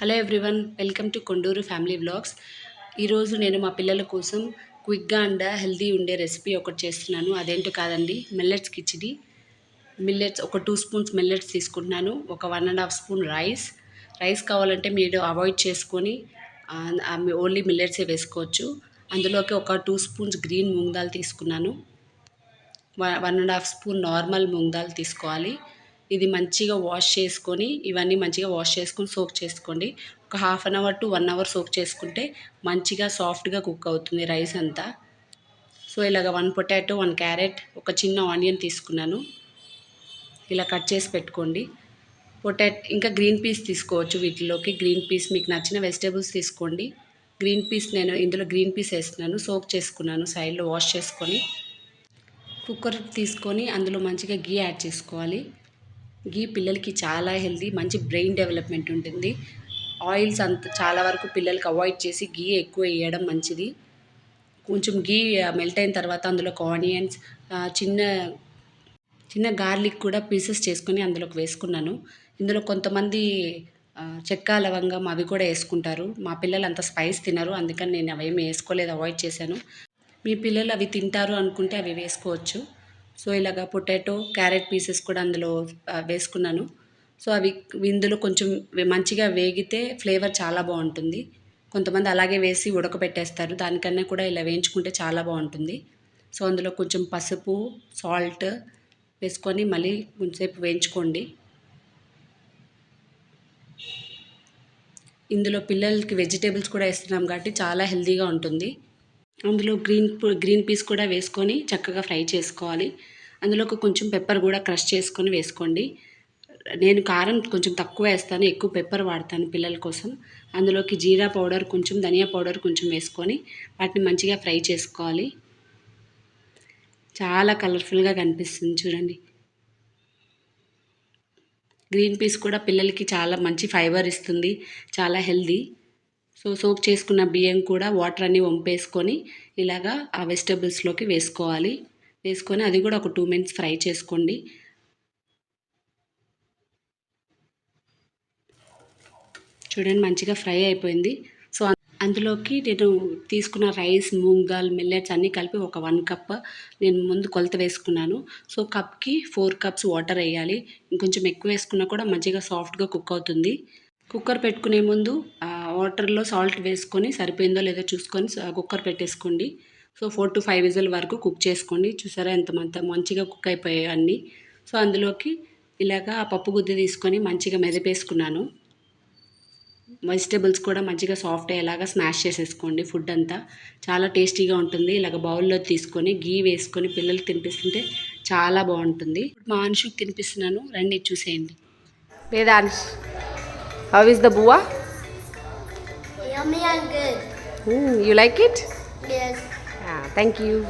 Hello everyone welcome to Konduru family vlogs. ఈరోజు నేను మా పిల్లల కోసం క్విక్గా అండ్ హెల్దీ ఉండే రెసిపీ ఒకటి చేస్తున్నాను. అదేంటో కాదండి మిల్లెట్స్ కిచిడి. మిల్లెట్స్ ఒక టూ స్పూన్స్ మిల్లెట్స్ తీసుకుంటున్నాను. ఒక one and half spoon rice. Rice కావాలంటే మీరు అవాయిడ్ చేసుకొని ఓన్లీ మిల్లెట్సే వేసుకోవచ్చు. అందులోకి ఒక టూ స్పూన్స్ గ్రీన్ మూంగ్ తీసుకున్నాను. One and half spoon normal moong తీసుకోవాలి. ఇది మంచిగా వాష్ చేసుకొని ఇవన్నీ మంచిగా వాష్ చేసుకొని సోక్ చేసుకోండి. ఒక half an hour to one hour soak చేసుకుంటే మంచిగా సాఫ్ట్గా కుక్ అవుతుంది రైస్ అంతా. సో ఇలాగ వన్ పొటాటో వన్ క్యారెట్ ఒక చిన్న ఆనియన్ తీసుకున్నాను. ఇలా కట్ చేసి పెట్టుకోండి. పొటాట్ ఇంకా గ్రీన్ పీస్ తీసుకోవచ్చు వీటిలోకి. గ్రీన్ పీస్ మీకు నచ్చిన వెజిటేబుల్స్ తీసుకోండి. గ్రీన్ పీస్ నేను ఇందులో గ్రీన్ పీస్ వేస్తున్నాను. సోక్ చేసుకున్నాను సైడ్లో వాష్ చేసుకొని. కుక్కర్ తీసుకొని అందులో మంచిగా గీ యాడ్ చేసుకోవాలి. గీ పిల్లలకి చాలా హెల్తీ మంచి బ్రెయిన్ డెవలప్మెంట్ ఉంటుంది. ఆయిల్స్ అంత చాలా వరకు పిల్లలకి అవాయిడ్ చేసి గీ ఎక్కువ వేయడం మంచిది. కొంచెం గీ మెల్ట్ అయిన తర్వాత అందులో ఆనియన్స్ చిన్న చిన్న గార్లిక్ కూడా పీసెస్ చేసుకొని అందులోకి వేసుకున్నాను. ఇందులో కొంతమంది చెక్క లవంగం అవి కూడా వేసుకుంటారు. మా పిల్లలు అంత స్పైస్ తినరు అందుకని నేను అవేమి వేసుకోలేదు అవాయిడ్ చేశాను. మీ పిల్లలు అవి తింటారు అనుకుంటే అవి వేసుకోవచ్చు. సో ఇలాగ పొటాటో క్యారెట్ పీసెస్ కూడా అందులో వేసుకున్నాను. సో అవి ఇందులో కొంచెం మంచిగా వేగితే ఫ్లేవర్ చాలా బాగుంటుంది. కొంతమంది అలాగే వేసి ఉడకబెట్టేస్తారు. దానికన్నా కూడా ఇలా వేయించుకుంటే చాలా బాగుంటుంది. సో అందులో కొంచెం పసుపు సాల్ట్ వేసుకొని మళ్ళీ కొంచెంసేపు వేయించుకోండి. ఇందులో పిల్లలకి వెజిటేబుల్స్ కూడా వేస్తున్నాం కాబట్టి చాలా హెల్తీగా ఉంటుంది. అందులో గ్రీన్ గ్రీన్ పీస్ కూడా వేసుకొని చక్కగా ఫ్రై చేసుకోవాలి. అందులోకి కొంచెం పెప్పర్ కూడా క్రష్ చేసుకొని వేసుకోండి. నేను కారం కొంచెం తక్కువ వేస్తాను ఎక్కువ పెప్పర్ వాడతాను పిల్లల కోసం. అందులోకి జీరా పౌడర్ కొంచెం ధనియా పౌడర్ కొంచెం వేసుకొని వాటిని మంచిగా ఫ్రై చేసుకోవాలి. చాలా కలర్ఫుల్గా కనిపిస్తుంది చూడండి. గ్రీన్ పీస్ కూడా పిల్లలకి చాలా మంచి ఫైబర్ ఇస్తుంది చాలా హెల్దీ సో సోక్ చేసుకున్న బియ్యం కూడా వాటర్ అన్నీ వంపేసుకొని ఇలాగా ఆ వెజిటబుల్స్లోకి వేసుకోవాలి. వేసుకొని అది కూడా ఒక టూ మినిట్స్ ఫ్రై చేసుకోండి. చూడండి మంచిగా ఫ్రై అయిపోయింది. సో అందులోకి నేను తీసుకున్న రైస్ మూంగ్ దాల్ మిల్లెట్స్ అన్నీ కలిపి ఒక వన్ కప్ నేను ముందు కొలత వేసుకున్నాను. సో కప్కి ఫోర్ కప్స్ వాటర్ వేయాలి. ఇంకొంచెం ఎక్కువ వేసుకున్నా కూడా మంచిగా సాఫ్ట్గా కుక్ అవుతుంది. కుక్కర్ పెట్టుకునే ముందు వాటర్లో సాల్ట్ వేసుకొని సరిపోయిందో లేదో చూసుకొని కుక్కర్ పెట్టేసుకోండి. So four to five whistle వరకు కుక్ చేసుకోండి. చూసారా ఎంత మంచిగా కుక్ అయిపోయాయి అన్నీ. సో అందులోకి ఇలాగా ఆ పప్పు గుద్ది తీసుకొని మంచిగా మెదపేసుకున్నాను. వెజిటేబుల్స్ కూడా మంచిగా సాఫ్ట్ అయ్యేలాగా స్మాష్ చేసేసుకోండి ఫుడ్ అంతా. చాలా టేస్టీగా ఉంటుంది. ఇలాగ బౌల్లో తీసుకొని గీ వేసుకొని పిల్లలు తినిపిస్తుంటే చాలా బాగుంటుంది. మా అనుషుకి తినిపిస్తున్నాను. రండి చూసేయండి. Vedansh how is the bua Yummy and good. Mm, you like it? Yes. Ah, thank you.